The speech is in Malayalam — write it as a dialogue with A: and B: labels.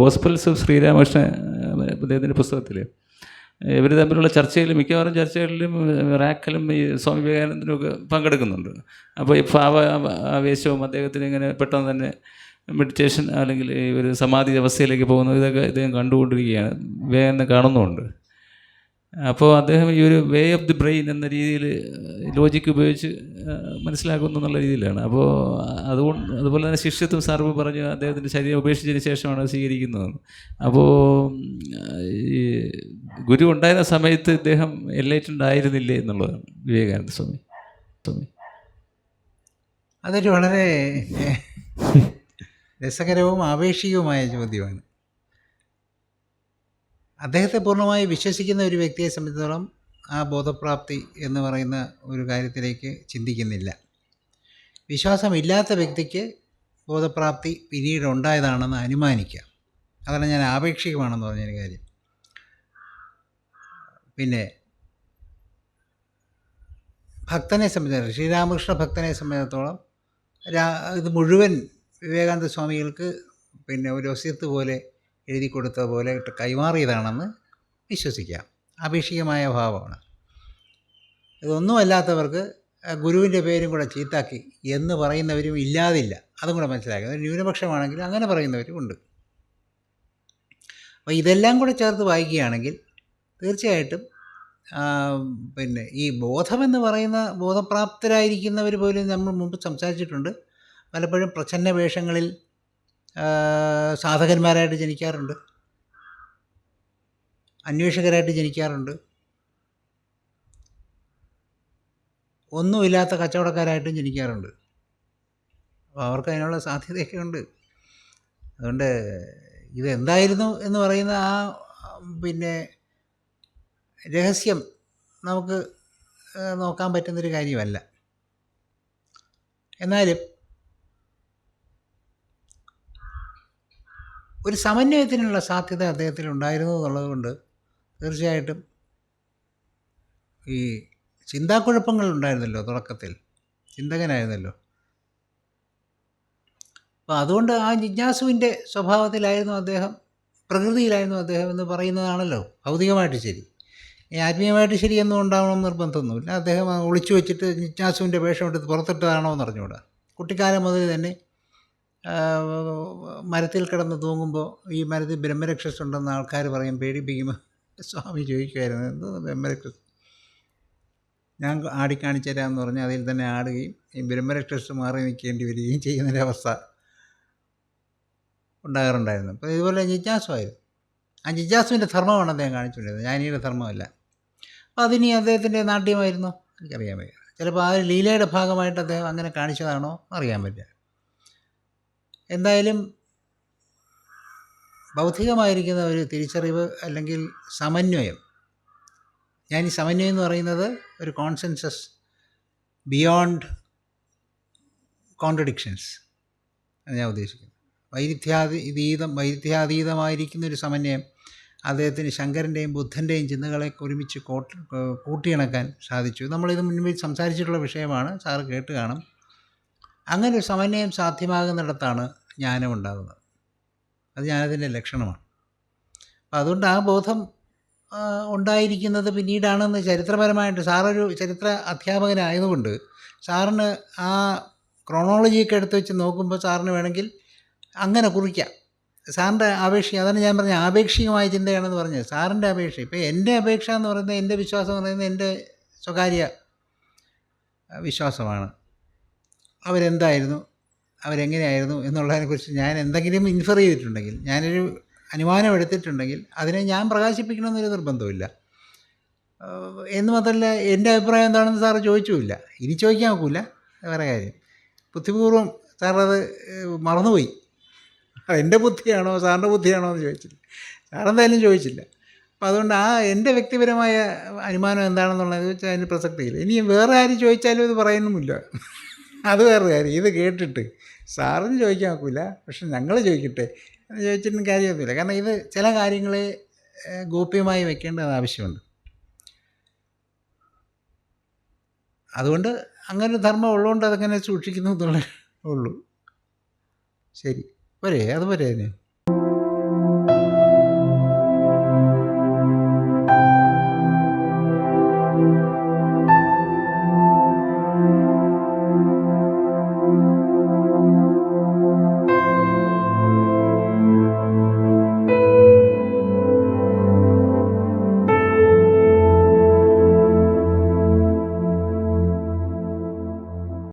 A: ഗോസ്പൽസ് ഓഫ് ശ്രീരാമകൃഷ്ണ അദ്ദേഹത്തിന്റെ പുസ്തകത്തിൽ ഇവർ തമ്മിലുള്ള ചർച്ചയിൽ മിക്കവാറും ചർച്ചകളിലും റാക്കലും ഈ സ്വാമി വിവേകാനന്ദനും ഒക്കെ പങ്കെടുക്കുന്നുണ്ട്. അപ്പോൾ ഈ ഭാവ ആവേശവും അദ്ദേഹത്തിന് ഇങ്ങനെ പെട്ടെന്ന് തന്നെ മെഡിറ്റേഷൻ അല്ലെങ്കിൽ ഈ ഒരു സമാധി അവസ്ഥയിലേക്ക് പോകുന്നത് ഇതൊക്കെ ഇദ്ദേഹം കണ്ടുകൊണ്ടിരിക്കുകയാണ്. വിവേകാനന്ദൻ കാണുന്നുമുണ്ട്. അപ്പോൾ അദ്ദേഹം ഈ ഒരു വേ ഓഫ് ദി ബ്രെയിൻ എന്ന രീതിയിൽ ലോജിക്ക് ഉപയോഗിച്ച് മനസ്സിലാക്കുന്നു എന്നുള്ള രീതിയിലാണ്. അപ്പോൾ അതുകൊണ്ട് അതുപോലെ തന്നെ ശിഷ്യത്വം സർവ് പറഞ്ഞു അദ്ദേഹത്തിന്റെ ശരീരം ഉപേക്ഷിച്ചതിന് ശേഷമാണ് സ്വീകരിക്കുന്നതെന്ന്. സ്വീകരിക്കുന്നത് അപ്പോൾ ഈ ഗുരു ഉണ്ടായിരുന്ന സമയത്ത് ഇദ്ദേഹം എൻലൈറ്റഡ് ആയിരുന്നില്ലേ എന്നുള്ളതാണ് വിവേകാനന്ദ സ്വാമി. സ്വാമി.
B: അതൊരു വളരെ രസകരവും ആവേശികവുമായ ചോദ്യമാണ്. അദ്ദേഹത്തെ പൂർണമായി വിശ്വസിക്കുന്ന ഒരു വ്യക്തിയെ സംബന്ധിച്ചിടത്തോളം ആ ബോധപ്രാപ്തി എന്ന് പറയുന്ന ഒരു കാര്യത്തിലേക്ക് ചിന്തിക്കുന്നില്ല. വിശ്വാസമില്ലാത്ത വ്യക്തിക്ക് ബോധപ്രാപ്തി പിന്നീട് ഉണ്ടായതാണെന്ന് അനുമാനിക്കാം. അതാണ് ഞാൻ ആപേക്ഷികമാണെന്ന് പറഞ്ഞൊരു കാര്യം. പിന്നെ ഭക്തനെ സംബന്ധിച്ചിടത്തോളം ശ്രീരാമകൃഷ്ണ ഭക്തനെ സംബന്ധിച്ചിടത്തോളം രാ ഇത് മുഴുവൻ വിവേകാനന്ദ സ്വാമികൾക്ക് പിന്നെ ഒരു ഒസ്യത്ത് പോലെ എഴുതി കൊടുത്ത പോലെ കൈമാറിയതാണെന്ന് വിശ്വസിക്കാം. ആപേക്ഷികമായ ഭാവമാണ്. ഇതൊന്നുമല്ലാത്തവർക്ക് ഗുരുവിന്റെ പേരും കൂടെ ചീത്താക്കി എന്ന് പറയുന്നവരും ഇല്ലാതില്ല. അതും കൂടെ മനസ്സിലാക്കി. അത് ന്യൂനപക്ഷമാണെങ്കിൽ അങ്ങനെ പറയുന്നവരും ഉണ്ട്. അപ്പോൾ ഇതെല്ലാം കൂടെ ചേർത്ത് വായിക്കുകയാണെങ്കിൽ തീർച്ചയായിട്ടും പിന്നെ ഈ ബോധമെന്ന് പറയുന്ന ബോധപ്രാപ്തരായിരിക്കുന്നവർ പോലും നമ്മൾ മുമ്പ് സംസാരിച്ചിട്ടുണ്ട്. പലപ്പോഴും പ്രച്ഛന്ന വേഷങ്ങളിൽ സാധകന്മാരായിട്ട് ജനിക്കാറുണ്ട്. അന്വേഷകരായിട്ട് ജനിക്കാറുണ്ട്. ഒന്നുമില്ലാത്ത കച്ചവടക്കാരായിട്ടും ജനിക്കാറുണ്ട്. അപ്പോൾ അവർക്ക് അതിനുള്ള സാധ്യതയൊക്കെ ഉണ്ട് അതുകൊണ്ട് ഇതെന്തായിരുന്നു എന്ന് പറയുന്ന ആ പിന്നെ രഹസ്യം നമുക്ക് നോക്കാൻ പറ്റുന്നൊരു കാര്യമല്ല. എന്നാലും ഒരു സമന്വയത്തിനുള്ള സാധ്യത അദ്ദേഹത്തിൽ ഉണ്ടായിരുന്നു എന്നുള്ളത് കൊണ്ട് തീർച്ചയായിട്ടും. ഈ ചിന്താക്കുഴപ്പങ്ങൾ ഉണ്ടായിരുന്നല്ലോ തുടക്കത്തിൽ. ചിന്തകനായിരുന്നല്ലോ. അപ്പോൾ അതുകൊണ്ട് ആ ജിജ്ഞാസുവിന്റെ സ്വഭാവത്തിലായിരുന്നു അദ്ദേഹം പ്രകൃതിയിലായിരുന്നു അദ്ദേഹം എന്ന് പറയുന്നതാണല്ലോ. ഭൗതികമായിട്ട് ശരി. ഈ ആത്മീയമായിട്ട് ശരിയെന്നും ഉണ്ടാവണം നിർബന്ധമൊന്നുമില്ല. അദ്ദേഹം ഒളിച്ചു വെച്ചിട്ട് ജിജ്ഞാസുവിന്റെ വേഷം എടുത്ത് പുറത്തിട്ടതാണോ എന്ന് അറിഞ്ഞുകൂടാ. കുട്ടിക്കാലം മുതൽ തന്നെ മരത്തിൽ കിടന്ന് തൂങ്ങുമ്പോൾ ഈ മരത്തിൽ ബ്രഹ്മരക്ഷസ് ഉണ്ടെന്ന് ആൾക്കാർ പറയും പേടിപ്പിക്കുമ്പോൾ സ്വാമി ചോദിക്കുമായിരുന്നു എന്ത് ബ്രഹ്മരക്ഷസ് ഞാൻ ആടിക്കാണിച്ചു തരാമെന്ന് പറഞ്ഞാൽ അതിൽ തന്നെ ആടുകയും ഈ ബ്രഹ്മരക്ഷസ് മാറി നിൽക്കേണ്ടി വരികയും ചെയ്യുന്നൊരവസ്ഥ ഉണ്ടാകാറുണ്ടായിരുന്നു. അപ്പോൾ ഇതുപോലെ ജിജ്ഞാസുമായിരുന്നു. ആ ജിജ്ഞാസുവിന്റെ ധർമ്മമാണ് അദ്ദേഹം കാണിച്ചുകൊണ്ടിരുന്നത്. ജ്ഞാനിയുടെ ധർമ്മമല്ല. അപ്പോൾ അതിനി അദ്ദേഹത്തിന്റെ നാട്യമായിരുന്നോ? എനിക്കറിയാൻ വയ്യ. ചിലപ്പോൾ ആ ലീലയുടെ ഭാഗമായിട്ട് അദ്ദേഹം അങ്ങനെ കാണിച്ചതാണോ? അറിയാൻ പറ്റില്ല. എന്തായാലും ബൗദ്ധികമായിരിക്കുന്ന ഒരു തിരിച്ചറിവ് അല്ലെങ്കിൽ സമന്വയം. ഞാൻ ഈ സമന്വയം എന്ന് പറയുന്നത് ഒരു കോൺസെൻസസ് ബിയോണ്ട് കോൺട്രഡിക്ഷൻസ് എന്ന് ഞാൻ ഉദ്ദേശിക്കുന്നത്. വൈരുദ്ധ്യാതീതം വൈരുദ്ധ്യാതീതമായിരിക്കുന്ന ഒരു സമന്വയം അദ്ദേഹത്തിന് ശങ്കരന്റെയും ബുദ്ധന്റെയും ചിന്തകളെ ഒരുമിച്ച് കോട്ട് കൂട്ടിയിണക്കാൻ സാധിച്ചു. നമ്മളിത് മുൻപിൽ സംസാരിച്ചിട്ടുള്ള വിഷയമാണ്. സാറ് കേട്ട് കാണും. അങ്ങനെ ഒരു സമന്വയം സാധ്യമാകുന്നിടത്താണ് ജ്ഞാനം ഉണ്ടാകുന്നത് അത് ഞാനതിന്റെ ലക്ഷണമാണ്. അപ്പം അതുകൊണ്ട് ആ ബോധം ഉണ്ടായിരിക്കുന്നത് പിന്നീടാണെന്ന് ചരിത്രപരമായിട്ട് സാറൊരു ചരിത്ര അധ്യാപകനായതുകൊണ്ട് സാറിന് ആ ക്രോണോളജിയൊക്കെ എടുത്ത് വെച്ച് നോക്കുമ്പോൾ സാറിന് വേണമെങ്കിൽ അങ്ങനെ കുറിക്കാം. സാറിന്റെ അപേക്ഷ അതാണ് ഞാൻ പറഞ്ഞ ആപേക്ഷികമായ ചിന്തയാണെന്ന് പറഞ്ഞത്. സാറിന്റെ അപേക്ഷ ഇപ്പോൾ എന്റെ അപേക്ഷ എന്ന് പറയുന്നത് എന്റെ വിശ്വാസം എന്ന് പറയുന്നത് എന്റെ സ്വകാര്യ വിശ്വാസമാണ്. അവരെന്തായിരുന്നു? അവരെങ്ങനെയായിരുന്നു എന്നുള്ളതിനെക്കുറിച്ച് ഞാൻ എന്തെങ്കിലും ഇൻഫർ ചെയ്തിട്ടുണ്ടെങ്കിൽ ഞാനൊരു അനുമാനം എടുത്തിട്ടുണ്ടെങ്കിൽ അതിനെ ഞാൻ പ്രകാശിപ്പിക്കണമെന്നൊരു നിർബന്ധമില്ല എന്ന് മാത്രമല്ല എന്റെ അഭിപ്രായം എന്താണെന്ന് സാറ് ചോദിച്ചുമില്ല. ഇനി ചോദിക്കാൻ നോക്കില്ല വേറെ കാര്യം. ബുദ്ധിപൂർവം സാറത് മറന്നുപോയി. എന്റെ ബുദ്ധിയാണോ സാറിന്റെ ബുദ്ധിയാണോ എന്ന് ചോദിച്ചില്ല. സാറെന്തായാലും ചോദിച്ചില്ല. അപ്പം അതുകൊണ്ട് ആ എന്റെ വ്യക്തിപരമായ അനുമാനം എന്താണെന്നുള്ളത് വെച്ചാൽ അതിന് പ്രസക്തിയില്ല. ഇനി വേറെ ആരും ചോദിച്ചാലും ഇത് പറയുന്നുമില്ല അത് വേറെ കാര്യം. ഇത് കേട്ടിട്ട് സാറിന് ചോദിക്കാൻ ഒക്കില്ല പക്ഷെ ഞങ്ങൾ ചോദിക്കട്ടെ ചോദിച്ചിട്ടും കാര്യമൊന്നുമില്ല. കാരണം ഇത് ചില കാര്യങ്ങളെ ഗോപ്യമായി വെക്കേണ്ടത് ആവശ്യമുണ്ട്. അതുകൊണ്ട് അങ്ങനെ ധർമ്മം ഉള്ളതുകൊണ്ട് അതങ്ങനെ സൂക്ഷിക്കുന്നു എന്നുള്ളേ ഉള്ളൂ. ശരി. പോരെ അത് പോരെ അതിന്.